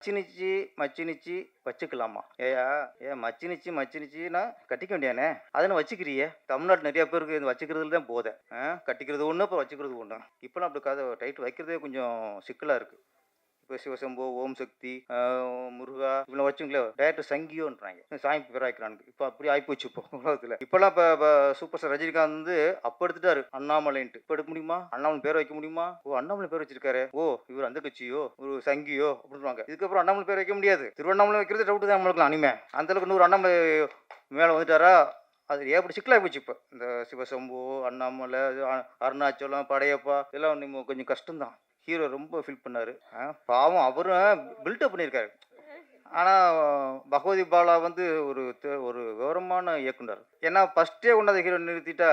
மச்சினிச்சு மச்சினிச்சி வச்சுக்கலாமா? ஏயா ஏ மச்சினிச்சு மச்சினிச்சின்னா கட்டிக்க வேண்டியானே அதனை வச்சுக்கிறியே. தமிழ்நாட்டு நிறைய பேருக்கு இது வச்சுக்கிறதுல தான் போதை. ஆ கட்டிக்கிறது ஒன்று அப்புறம் வச்சுக்கிறது ஒன்று இப்போலாம் அப்படி கதை டைட் வைக்கிறதே கொஞ்சம் சிக்கலாக இருக்குது சிவசம்போ ஓம் சக்தி முருகா இவ்வளோ வச்சுங்களே டேரக்டர் சங்கியோன்றாங்க. சாமி பேர் இப்போ அப்படி ஆகிப்போச்சு இப்போ உலகத்தில். இப்போல்லாம் இப்போ சூப்பர் ஸ்டார் ரஜினிகாந்த் வந்து அப்போ எடுத்துட்டாரு அண்ணாமலைன்ட்டு. இப்போ எடுக்க முடியுமா? அண்ணாமலை பேர் வைக்க முடியுமா? ஓ அண்ணாமலை பேர் வச்சிருக்காரு. ஓ இவர் அந்த கட்சியோ ஒரு சங்கியோ அப்படின்வாங்க இதுக்கப்புறம் அண்ணாமலை பேர் வைக்க முடியாது. திருவண்ணாமலை வைக்கிறது டவுட் தான் நம்மளுக்கு அனிமே அந்த அளவுக்கு நூறு அண்ணாமலை மேலே வந்துட்டாரா? அது ஏற்படி சிக்கலாகி போச்சு இப்போ? இந்த சிவசம்பு அண்ணாமலை அருணாச்சலம் படையப்பா இதெல்லாம் கொஞ்சம் கஷ்டம்தான். ஹீரோ ரொம்ப ஃபீல் பண்ணார். பாவம் அவரும் பில்டப் பண்ணியிருக்காரு ஆனால் பகவதி பாலா வந்து ஒரு ஒரு விவரமான இயக்குனர். ஏன்னா ஃபஸ்ட்டே கொண்டாந்து ஹீரோ நிறுத்திட்டா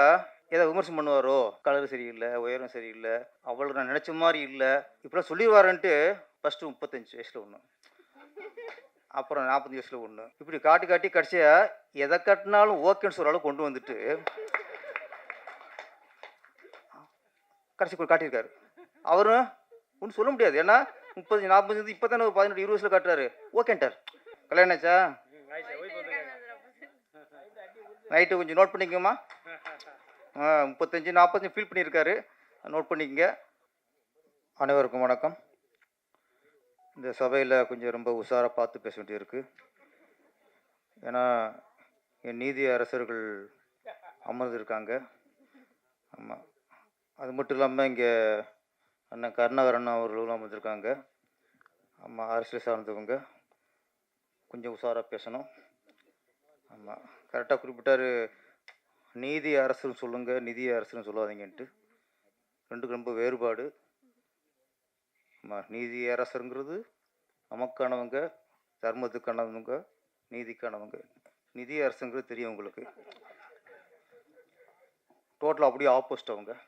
ஏதோ விமர்சனம் பண்ணுவாரோ? கலர் சரியில்லை உயரம் சரியில்லை அவளுக்கு நான் நினச்ச மாதிரி இல்லை. இப்படிலாம் சொல்லிடுவாருன்ட்டு ஃபஸ்ட்டு முப்பத்தஞ்சு வயசில் ஒன்று அப்புறம் நாற்பத்தஞ்சு வயசில் ஒன்று இப்படி காட்டி காட்டி கடைசியாக எதை கட்டினாலும் ஓகேன்னு சொல்கிற அளவுக்கு கொண்டு வந்துட்டு கடைசி கூட காட்டியிருக்காரு. அவரும் ஒன்றும் சொல்ல முடியாது. ஏன்னா முப்பது நாற்பது இப்போ தானே ஒரு பதினெட்டு இருபது வயசில் காட்டுறாரு. ஓகேன்ட்டார் கல்யாணம் ஆச்சா நைட்டு கொஞ்சம் நோட் பண்ணிக்கோமா ஆ முப்பத்தஞ்சு நாற்பத்தஞ்சு ஃபீல் பண்ணியிருக்காரு. நோட் பண்ணிக்கங்க. அனைவருக்கும் வணக்கம். இந்த சபையில் கொஞ்சம் ரொம்ப உஷாராக பார்த்து பேச வேண்டியிருக்கு. ஏன்னா என் நீதி அரசர்கள் அமர்ந்திருக்காங்க. ஆமாம் அது மட்டும் இல்லாமல் இங்கே அண்ணன் கருணாகரன் அவர்களும் வந்திருக்காங்க ஆமாம் அரசியல் சார்ந்தவங்க. கொஞ்சம் உஷாராக பேசணும். ஆமாம் கரெக்டாக குறிப்பிட்டார். நீதி அரசுன்னு சொல்லுங்கள் நிதி அரசுன்னு சொல்லாதீங்கன்ட்டு. ரெண்டுக்கு ரொம்ப வேறுபாடு. ஆமாம் நீதி அரசுங்கிறது நமக்கானவங்க தர்மத்துக்கானவங்க நீதிக்கானவங்க. நிதி அரசுங்கிறது தெரியும் உங்களுக்கு. டோட்டலாக அப்படியே ஆப்போசிட் அவங்க.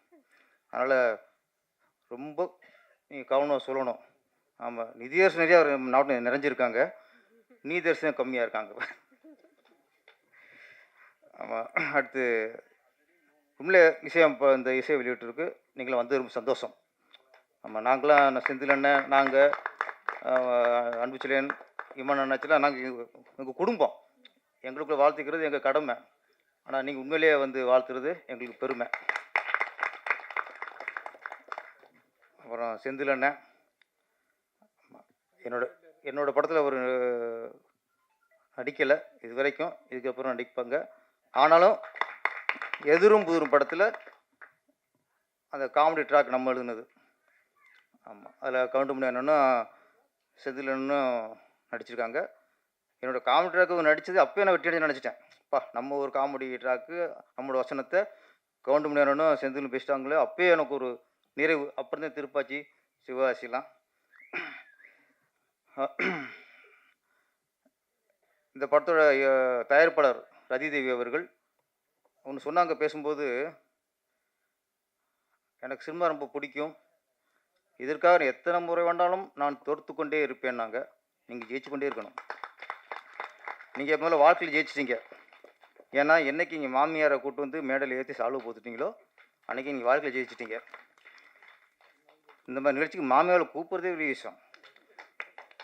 அதனால் ரொம்ப நீங்கள் கவனம் சொல்லணும். ஆமாம் நிதியரசு நிறையா நாட்டில் நிறைஞ்சிருக்காங்க. நீதியரசு கம்மியாக இருக்காங்க. ஆமாம் அடுத்து உண்மையிலே இசையம் இப்போ இந்த இசை வெளியிட்டிருக்கு. நீங்களும் வந்து ரொம்ப சந்தோஷம். ஆமாம் நாங்களாம் நான் செந்தில் அண்ணன் நாங்கள் அன்புச்சிலேன் இம்மன் அண்ணாச்சலாம் நாங்கள் எங்கள் குடும்பம். எங்களுக்குள்ள வாழ்த்துக்கிறது எங்கள் கடமை. ஆனால் நீங்கள் உண்மையிலேயே வந்து வாழ்த்துறது எங்களுக்கு பெருமை. அப்புறம் செந்தில் அண்ணன். என்னோட என்னோட படத்தில் ஒரு நடிக்கலை இது வரைக்கும் இதுக்கப்புறம் நடிப்பாங்க. ஆனாலும் எதிரும் புதிரும் படத்தில் அந்த காமெடி ட்ராக் நம்ம எழுதுனது. ஆமாம் அதில் கவுண்ட் பண்ணி அண்ணனும் செந்தில் நடிச்சிருக்காங்க. என்னோடய காமெடி ட்ராக்கு நடித்தது அப்போயே நான் வெற்றி அடைஞ்சு நினச்சிட்டேன். பா நம்ம ஒரு காமெடி ட்ராக்கு நம்மளோட வசனத்தை கவுண்ட் பண்ணி அண்ணனும் செந்திலும் பேசிட்டாங்களே அப்போயே எனக்கு ஒரு நிறைவு. அப்புறம் தான் திருப்பாச்சி சிவகாசிலாம். இந்த படத்தோட தயாரிப்பாளர் ரதிதேவி அவர்கள் ஒன்று சொன்னாங்க பேசும்போது எனக்கு சினிமா ரொம்ப பிடிக்கும். இதற்காக எத்தனை முறை வேண்டாலும் நான் தொடுத்து கொண்டே இருப்பேன் நாங்கள் நீங்கள் ஜெயிச்சு கொண்டே இருக்கணும். நீங்கள் முதல்ல வாழ்க்கையில் ஜெயிச்சிட்டீங்க. ஏன்னா என்னைக்கு இங்கே மாமியாரை கூட்டு வந்து மேடையில் ஏற்றி சால்வு போத்துட்டிங்களோ அன்றைக்கி நீங்கள் வாழ்க்கையில் ஜெயிச்சிட்டீங்க. இந்த மாதிரி நிகழ்ச்சிக்கு மாமியாரை கூப்பிட்றதே பெரிய விஷயம்.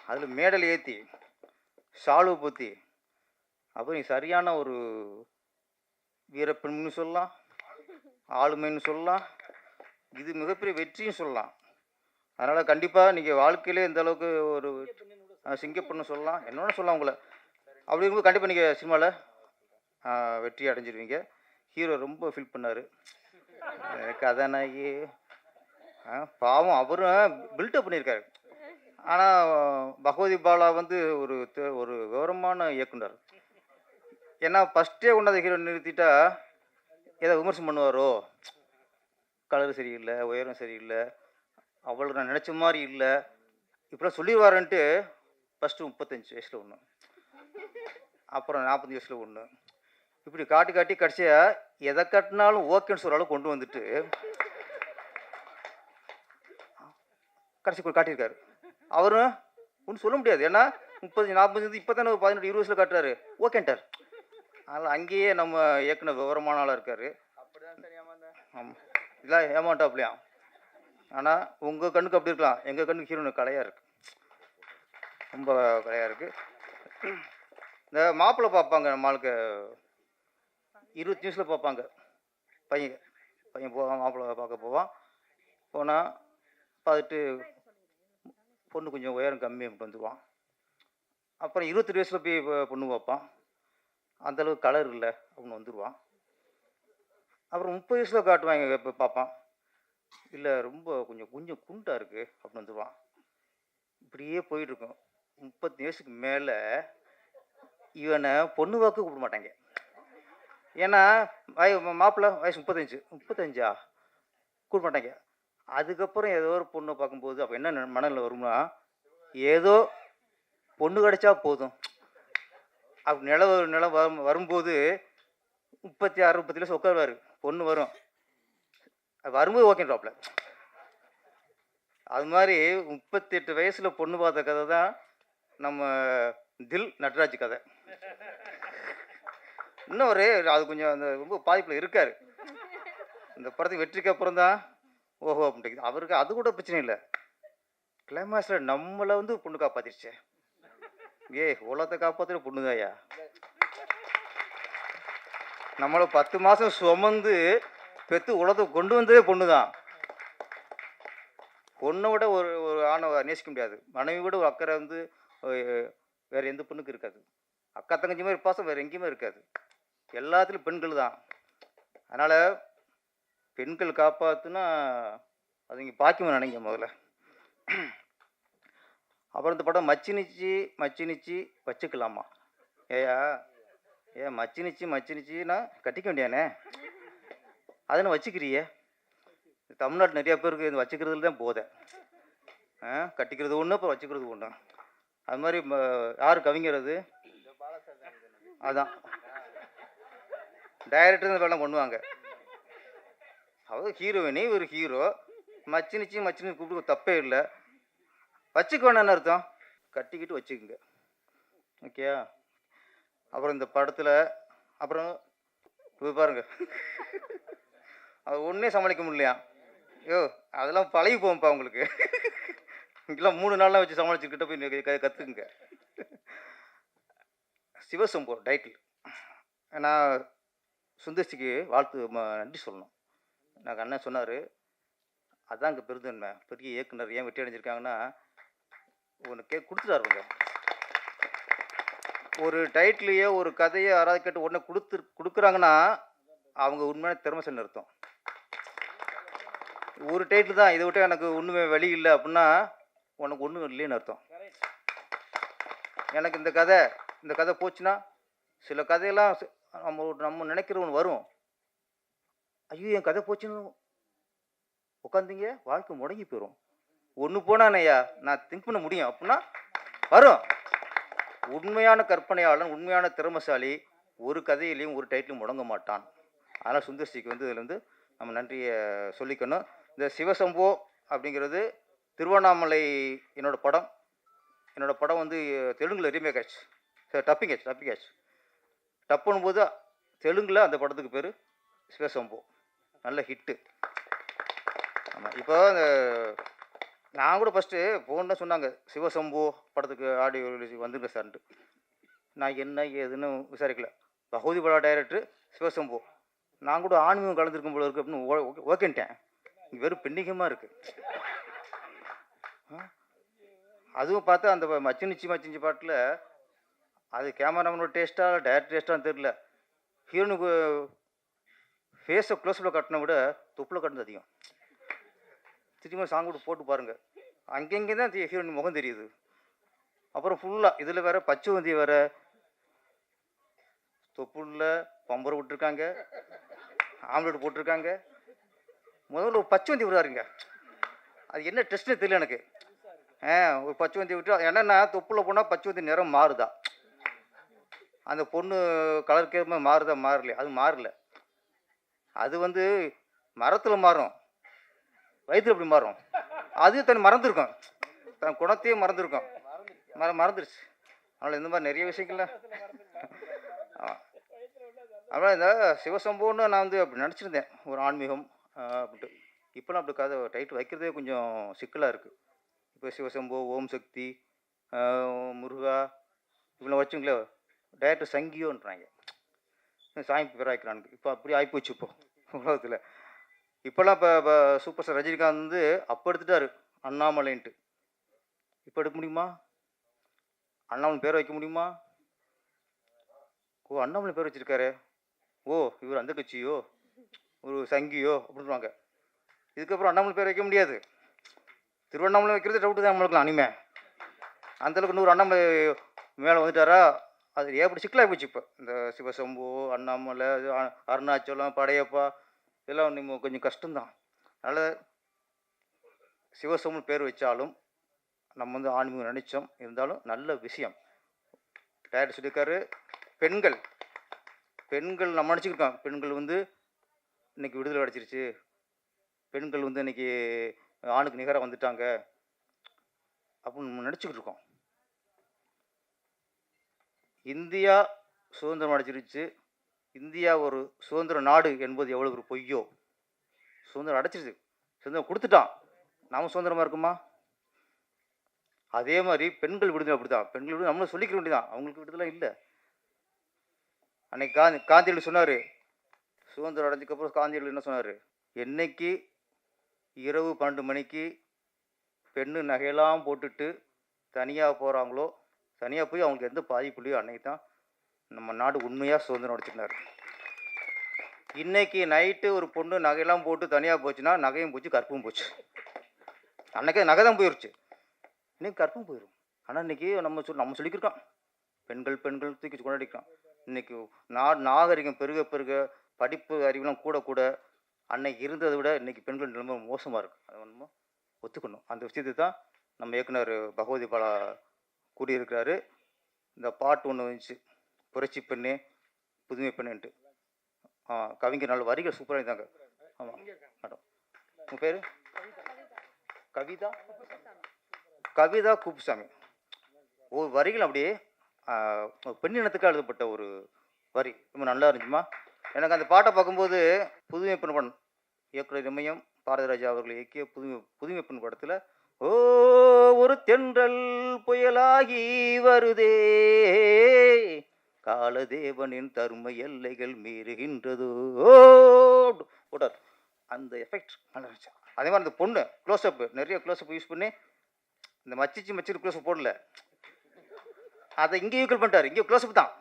அதில் மேடல் ஏற்றி சால்வு போத்தி அப்புறம் சரியான ஒரு வீரப்பெண்னு சொல்லலாம் ஆளுமைன்னு சொல்லலாம் இது மிகப்பெரிய வெற்றியும் சொல்லலாம். அதனால் கண்டிப்பாக நீங்கள் வாழ்க்கையிலே இந்த அளவுக்கு ஒரு சிங்கப்பெண்ணு சொல்லலாம். என்னோட சொல்லலாம் உங்களை. அப்படி இருக்கும்போது கண்டிப்பாக நீங்கள் சினிமாவில் வெற்றி அடைஞ்சிருவீங்க. ஹீரோ ரொம்ப ஃபீல் பண்ணார். கதாநாயகி பாவம் அவரும் பில்டப் பண்ணியிருக்காரு. ஆனால் பகவதி பாலா வந்து ஒரு ஒரு விவரமான இயக்குனர். ஏன்னா ஃபஸ்ட்டே கொண்டாந்து ஹீரோ நிறுத்திட்டா ஏதோ விமர்சனம் பண்ணுவாரோ? கலர் சரியில்லை உயரம் சரியில்லை அவளுக்கு நான் நினச்ச மாதிரி இல்லை. இப்படிலாம் சொல்லிடுவாருன்ட்டு ஃபஸ்ட்டு முப்பத்தஞ்சு வயசில் ஒன்று அப்புறம் நாற்பத்தஞ்சு வயசில் ஒன்று இப்படி காட்டி காட்டி கடைசியாக எதை கட்டினாலும் ஓகேன்னு சொல்கிற அளவுக்கு கொண்டு வந்துட்டு கடைசி கூட காட்டியிருக்காரு. அவரும் ஒன்றும் சொல்ல முடியாது. ஏன்னா முப்பது நாற்பது இப்போ தானே ஒரு பதினெட்டு இருபது வயசில் காட்டுறாரு. ஓகேன்ட்டார் அதனால் அங்கேயே நம்ம இயக்குனர் விவரமான ஆளாக இருக்கார் ஆமாம் இதெல்லாம் ஏமாட்டாப்லையா ஆனால் உங்கள் கண்ணுக்கு அப்படி இருக்கலாம். எங்கள் கண்ணுக்கு ஹீரோனு கலையாக இருக்கு. ரொம்ப குறையாக இருக்குது இந்த மாப்பிள்ளை பார்ப்பாங்க நம்மளுக்கு இருபத்தி நிமிஷத்தில் பார்ப்பாங்க. பையன் பையன் போவான் மாப்பிள்ளை பார்க்க போவான். போனால் பார்த்துட்டு பொண்ணு கொஞ்சம் உயரம் கம்மி வந்துடுவான் அப்புறம் இருபத்தெட்டு வயசில் போய் பொண்ணு பார்ப்பான். அந்தளவுக்கு கலர் இல்லை அப்படின்னு வந்துடுவான் அப்புறம் முப்பது வயசில் காட்டுவாங்க இப்போ பார்ப்பான். இல்லை ரொம்ப கொஞ்சம் கொஞ்சம் குண்டாக இருக்குது அப்படின்னு வந்துடுவான் இப்படியே போயிட்டுருக்கும் முப்பத்தி வயசுக்கு மேலே இவனை பொண்ணு வாக்கு கூப்பிட மாட்டாங்க. ஏன்னா வய மாப்பிள்ள வயசு முப்பத்தஞ்சு. முப்பத்தஞ்சா? கூப்பிட மாட்டாங்க. அதுக்கப்புறம் ஏதோ ஒரு பொண்ணை பார்க்கும்போது அப்போ என்ன ந- மனநிலை வரும்னா ஏதோ பொண்ணு கிடைச்சா போதும். அப்படி நில நிலம் வரும் வரும்போது முப்பத்தி ஆறு முப்பத்தி லட்சம் உட்காருவார். பொண்ணு வரும். அது வரும்போது ஓகேன்றாப்ல அது மாதிரி முப்பத்தெட்டு வயசில் பொண்ணு பார்த்த கதை தான் நம்ம தில் நட்ராஜ் கதை. இன்னும் ஒரு அது கொஞ்சம் அந்த ரொம்ப பாதிப்பில் இருக்கார். இந்த படத்துக்கு வெற்றிக்கு அப்புறம் தான் ஓஹோ அப்படின்ட்டு. அவருக்கு அது கூட பிரச்சனை இல்லை. கிளைமேக்ஸில் நம்மளை வந்து பொண்ணு காப்பாத்திருச்சே. ஏய் உலகத்தை காப்பாற்றுற பொண்ணுதாயா நம்மளை பத்து மாதம் சுமந்து பெற்று உலகத்தை கொண்டு வந்ததே பொண்ணு தான் பொண்ணை விட ஒரு ஒரு ஆணை நேசிக்க முடியாது. மனைவி விட ஒரு அக்கறை வந்து வேறு வேற எந்த பொண்ணுக்கு இருக்காது. அக்கா தங்கச்சி மாதிரி பாசம் வேற எங்கேயுமே இருக்காது. எல்லாத்துலேயும் பெண்கள் தான். அதனால் பெண்கள் காப்பாற்றுனா அது இங்கே பாக்கியம் நினைங்க முதல்ல. அப்புறம் இந்த படம் மச்சினிச்சி மச்சினிச்சி வச்சுக்கலாமா? ஏயா ஏன் மச்சினிச்சி மச்சினிச்சின்னா கட்டிக்க வேண்டியானே அதனை வச்சுக்கிறியே. தமிழ்நாட்டு நிறைய பேருக்கு இது வச்சுக்கிறதுல தான் போதை. ஆ கட்டிக்கிறது ஒன்று அப்புறம் வச்சுக்கிறது ஒன்று அது மாதிரி யார் கவிஞர் அது? அதான். டைரக்டர் இந்த வேலை பண்ணுவாங்க. அவர் ஹீரோயினே ஒரு ஹீரோ. மச்சினிச்சு மச்சினி கூப்பிட்டு தப்பே இல்லை. வச்சுக்க அர்த்தம்? கட்டிக்கிட்டு வச்சுக்கோங்க. ஓகேயா அப்புறம் இந்த படத்தில் அப்புறம் இது பாருங்க. அது ஒன்றே சமாளிக்க முடியலையா? ஐயோ அதெல்லாம் பழகி போகும்ப்பா உங்களுக்கு. இங்கெல்லாம் மூணு நாள்லாம் வச்சு சமாளிச்சுக்கிட்ட போய் கற்றுக்குங்க சிவசம்போ டைட்டில் நான் சுந்தர்சிக்கு வாழ்த்து நன்றி சொல்லணும். நான் அண்ணன் சொன்னார். அதான் இங்கே பெருந்தன்மை பெரிய இயக்குனர் ஏன் வெற்றி அடைஞ்சிருக்காங்கன்னா ஒன்று கே கொடுத்துட்டாருங்க ஒரு டைட்டிலையோ ஒரு கதையோ யாராவது கேட்டு உடனே கொடுத்து கொடுக்குறாங்கன்னா அவங்க உண்மையான திறமைசன் அர்த்தம். ஒரு டைட்டில் தான் இதை விட்டு எனக்கு ஒன்றுமே வழி இல்லை அப்படின்னா உனக்கு ஒன்றும் இல்லைன்னு அர்த்தம். எனக்கு இந்த கதை இந்த கதை போச்சுன்னா சில கதையெல்லாம் நம்ம நம்ம நினைக்கிற ஒன்று வரும். ஐயோ என் கதை போச்சுன்னு உட்காந்தீங்க வாழ்க்கை முடங்கி போயிடும் ஒன்று போனானையா நான் திங்க் பண்ண முடியும். அப்படின்னா வரும். உண்மையான கற்பனையாளன் உண்மையான திறமசாலி ஒரு கதையிலையும் ஒரு டைட்டிலும் முடங்க மாட்டான். அதனால் சுந்தர்சிக்கு வந்து இதில் வந்து நம்ம நன்றியை சொல்லிக்கணும். இந்த சிவசம்போ அப்படிங்கிறது திருவண்ணாமலை என்னோட படம். என்னோடய படம் வந்து தெலுங்கில் ரீமேக் ஆச்சு. டப்பிங் ஆச்சு டப்பிங் ஆச்சு. டப் போது தெலுங்கில் அந்த படத்துக்கு பேர் சிவசம்போ. நல்ல ஹிட்டு ஆமாம் இப்போ அந்த நான் கூட ஃபஸ்ட்டு ஃபோன் தான் சொன்னாங்க சிவசம்பு படத்துக்கு ஆடியோ ரிலீஸ் வந்துருங்க சார்ன்ட்டு நான் என்ன ஏதுன்னு விசாரிக்கல. பகுதி பட டைரக்டர் சிவசம்பு. நான் கூட ஆன்மீகம் கலந்துருக்கும் போல இருக்கு அப்படின்னு ஓ- ஓகேன்ட்டேன். இங்கே வெறும் பெண்ணிகமாக இருக்குது அதுவும் பார்த்தா அந்த மச்சினிச்சி மச்சினிச்சி பாட்டில் அது கேமராமேனோட டேஸ்ட்டாக டேரக்டர் டேஸ்ட்டான்னு தெரில ஹீரோனுக்கு ஃபேஸை க்ளோஸில் கட்டின விட தொப்பில் கட்டினது அதிகம். திரும்ப சாங் கூட போட்டு பாருங்கள் அங்கங்கே தான் ஹீரோயின் முகம் தெரியுது. அப்புறம் ஃபுல்லாக இதில் வேற பச்சைவந்தி வேற. தொப்புள்ள பம்பரை விட்டுருக்காங்க. ஆம்லெட் போட்டிருக்காங்க. முதல்ல ஒரு பச்சை வந்தி விடுறாருங்க. அது என்ன டெஸ்ட்னு தெரியல எனக்கு. ஆ ஒரு பச்சைவந்தி விட்டு என்னென்னா தொப்புல போனால் பச்சை வந்தி நிறம் மாறுதா. அந்த பொண்ணு கலர் கேம மாறுதா மாறலையா? அது மாறல. அது வந்து மரத்தில் மாறும். வயிற்றுல எப்படி மாறும். அது தன் மறந்துருக்கும். தன் குணத்தையே மறந்துருக்கும். மற மறந்துருச்சு. அதனால் இந்த மாதிரி நிறைய விஷயங்கள்ல. அதனால் இந்த சிவசம்பவம்னு நான் வந்து அப்படி நினச்சிருந்தேன். ஒரு ஆன்மீகம் அப்படின்ட்டு. இப்போலாம் அப்படி கதை டைட்டு வைக்கிறதே கொஞ்சம் சிக்கலாக இருக்குது இப்போ சிவசம்போ ஓம் சக்தி முருகா இவ்வளோ வச்சுங்களே டேரக்டர் சங்கியோன்றாங்க. சாமி பேர் இப்போ அப்படி ஆகிப்போச்சு இப்போ உலகத்தில். இப்போல்லாம் இப்போ இப்போ சூப்பர் ஸ்டார் ரஜினிகாந்த் வந்து அப்போ எடுத்துட்டாரு அண்ணாமலைன்ட்டு. இப்போ எடுக்க முடியுமா? அண்ணாமலை பேர் வைக்க முடியுமா? ஓ அண்ணாமலை பேர் வச்சுருக்காரு. ஓ இவர் அந்த கட்சியோ? ஒரு சங்கியோ? அப்படின்வாங்க இதுக்கப்புறம் அண்ணாமலை பேர் வைக்க முடியாது. திருவண்ணாமலை வைக்கிறது டவுட்டு தான் நம்மளுக்குலாம் அனிமே அந்தளவுக்கு நூறு அண்ணாமலை மேலே வந்துட்டாரா? அது ஏப்படி சிக்கலாகி போச்சு இப்போ? இந்த சிவசம்பு அண்ணாமலை இது அருணாச்சலம் படையப்பா இதெல்லாம் நம்ம கொஞ்சம் கஷ்டம்தான். அதனால் சிவசம்பு பேர் வச்சாலும் நம்ம வந்து ஆன்மீகம் நினைச்சோம். இருந்தாலும் நல்ல விஷயம். டேரக்டர் சொல்லியிருக்காரு பெண்கள். பெண்கள் நம்ம நினச்சிக்கிட்டோம் பெண்கள் வந்து இன்னைக்கு விடுதலை அடைச்சிருச்சு பெண்கள் வந்து இன்னைக்கு ஆணுக்கு நிகராக வந்துட்டாங்க. அப்படின்னு நம்ம நினச்சிக்கிட்டு இருக்கோம். இந்தியா சுதந்திரம் அடைச்சிருச்சு இந்தியா ஒரு சுதந்திர நாடு என்பது எவ்வளோ ஒரு பொய்யோ? சுதந்திரம் அடைச்சிருச்சு சுதந்திரம் கொடுத்துட்டான். நாம சுதந்திரமாக இருக்குமா? அதே மாதிரி பெண்கள் விடுதலை அப்படிதான் பெண்கள் விடுதலை நம்மளும் சொல்லிக்க வேண்டியதான் அவங்களுக்கு விடுதலை இல்லை. அன்னைக்கு காந்தி காந்தியடிகள் சொன்னார். சுதந்திரம் அடைஞ்சதுக்கப்புறம் காந்தியடிகள் என்ன சொன்னார்? என்னைக்கு? இரவு பன்னெண்டு மணிக்கு பெண்ணு நகையெல்லாம் போட்டுட்டு தனியாக போகிறாங்களோ தனியாக போய் அவங்களுக்கு எந்த பாதிப்புலையும் அன்னைக்கு தான் நம்ம நாடு உண்மையாக சுதந்திரம் அடிச்சிருந்தார். இன்றைக்கி நைட்டு ஒரு பொண்ணு நகையெல்லாம் போட்டு தனியாக போச்சுன்னா நகையும் போச்சு கற்பும் போச்சு. அன்றைக்கே நகை தான் போயிடுச்சு இன்றைக்கி கற்பும் போயிடும் ஆனால் இன்னைக்கு நம்ம சொல் நம்ம சொல்லிக்கிருக்கோம் பெண்கள் பெண்கள் தூக்கி கொண்டாடிக்கிறோம் இன்றைக்கி நா நாகரிகம் பெருக பெருக படிப்பு அறிவுலாம் கூட கூட அன்னைக்கு இருந்ததை விட இன்றைக்கி பெண்கள் நிலைமை மோசமாக இருக்குது அதை நம்ம ஒத்துக்கணும். அந்த விஷயத்தை தான் நம்ம இயக்குனர் பகவதி பாலா கூறியிருக்கிறாரு இந்த பாட்டு ஒன்று வந்துச்சு. புரட்சி பெண்ணே புதுமை பெண்ணுன்ட்டு. ஆ கவிஞர் நல்ல வரிகள் சூப்பராக இருந்தாங்க ஆமாம் மேடம். உங்கள் பேர்? கவிதா? கவிதா குப்புசாமி. ஒரு வரிகள் அப்படியே பெண்ணினத்துக்கு எழுதப்பட்ட ஒரு வரி. ரொம்ப நல்லா இருந்துச்சுமா. எனக்கு அந்த பாட்டை பார்க்கும்போது புதுமை பெண் படம் இயக்குனர் இமயம் பாரதிராஜா அவர்கள் இயக்கிய புதுமை புதுமை பெண் படத்தில் ஓ ஒரு தென்றல் புயலாகி வருதே. காலதேவனின் தரும எல்லைகள் மீறுகின்றதோ. போட்டார் அந்த எஃபெக்ட் நல்லா அதே மாதிரி அந்த பொண்ணு க்ளோஸ்அப் நிறைய க்ளோஸ்அப் யூஸ் பண்ணி இந்த மச்சிச்சு மச்சிட்டு க்ளோஸ்அப் போடல. அதை இங்கே யூக்கல் பண்ணிட்டார். இங்கே க்ளோஸ்அப் தான்.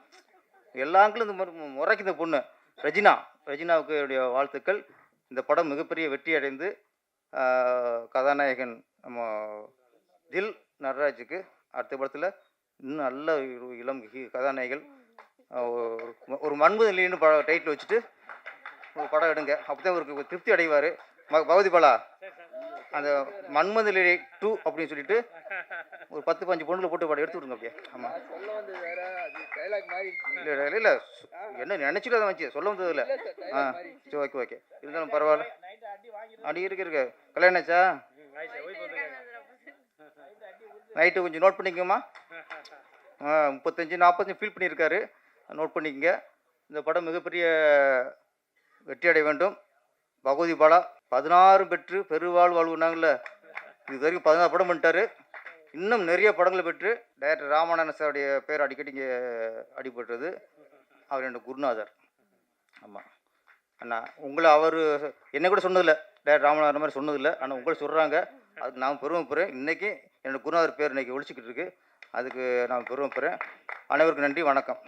எல்லா ஆங்கிலும் இந்த மாதிரி முறைக்கு இந்த பொண்ணு. ரஜினா ரஜினாவுக்கு என்னுடைய வாழ்த்துக்கள். இந்த படம் மிகப்பெரிய வெற்றி அடைந்து கதாநாயகன் நம்ம தில் நடராஜுக்கு அடுத்த படத்தில் இன்னும் நல்ல ஒரு இளம் ஹீ- ஒரு- ஒரு மண்பு நிலைன்னு டைட்டில் வச்சுட்டு ஒரு படம் எடுங்க. அப்போ தான் அவருக்கு திருப்தி அடைவார். ம பகவதி பாலா? அந்த மன்மத டூ அப்படின்னு சொல்லிட்டு ஒரு பத்து பஞ்சு பொண்ணுல போட்டு படம் எடுத்து விடுங்க அப்படியே. ஆமாம் இல்லை இல்லை என்ன நினச்சிட்டு அதை வச்சு சொல்ல வந்தது இல்லை ஆ சரி ஓகே ஓகே இருந்தாலும் பரவாயில்ல. அடி இருக்கு இருக்கு. கல்யாணம் ஆச்சா? நைட்டு கொஞ்சம் நோட் பண்ணிக்கோமா? ஆ முப்பத்தஞ்சு நாற்பத்தஞ்சு ஃபீல் பண்ணியிருக்காரு. நோட் பண்ணிக்கங்க. இந்த படம் மிகப்பெரிய வெற்றி அடைய வேண்டும். பகவதி பாலா பதினாறு பெற்று பெருவாழ் வாழ்வுனாங்கல்ல இது வரைக்கும் பதினாறு படம் பண்ணிட்டாரு. இன்னும் நிறைய படங்களை பெற்று டைரக்டர் ராமானந்த சாருடைய பேர் அடிக்கடி இங்கே அடிபட்டுறது அவர் என்னோட குருநாதர். ஆமாம் அண்ணா உங்களை அவர் என்ன கூட சொன்னதில்லை. டேரக்டர் ராமநாதன் மாதிரி சொன்னதில்லை. ஆனால் உங்களை சொல்கிறாங்க அதுக்கு நான் பெருமைப்படுறேன். இன்றைக்கி என்னோடய குருநாதர் பேர் இன்றைக்கி ஒழிச்சிக்கிட்டு இருக்கு. அதுக்கு நான் பெருமைப்படுறேன். அனைவருக்கும் நன்றி. வணக்கம்.